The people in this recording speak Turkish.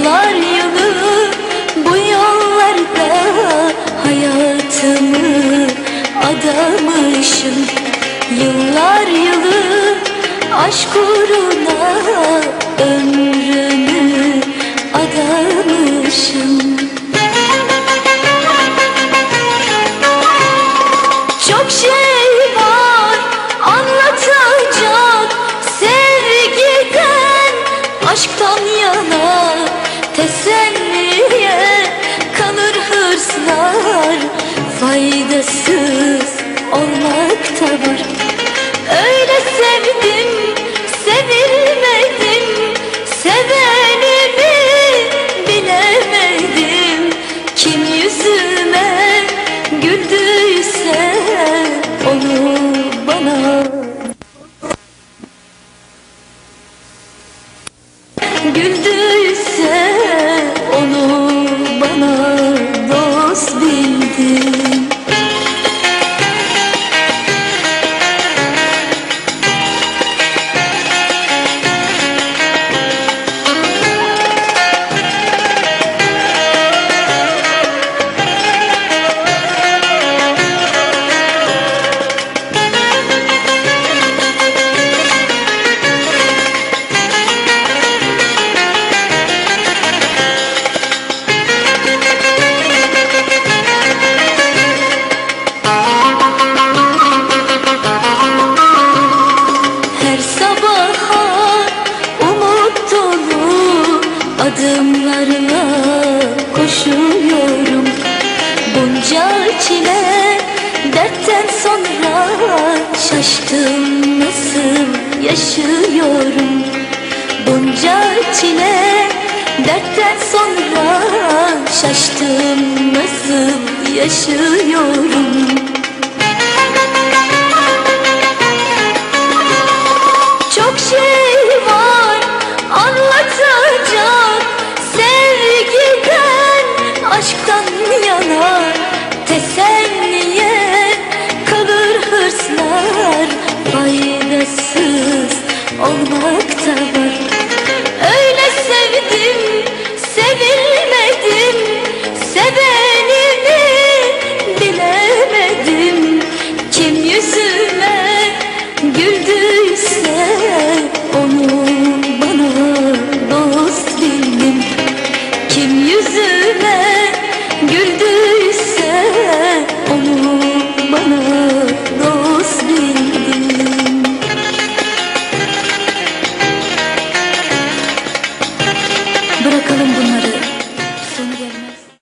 Yıllar yılı bu yollarda hayatımı adamışım. Yıllar yılı aşk uğruna ömrümü adamışım. Çok şey aşktan Teselliye kanır hırslar? Faydasız olmakta var. Öyle sevdim, sevilmedim. Sevenimi bilemedim. Kim yüzüme güldüyse onu bana. Güldü yarına koşuyorum. Bunca çile dertten sonra şaştım nasıl yaşıyorum. Bunca çile dertten sonra şaştım nasıl yaşıyorum. Yana Teselliye kalır hırslar Faydasız olmakta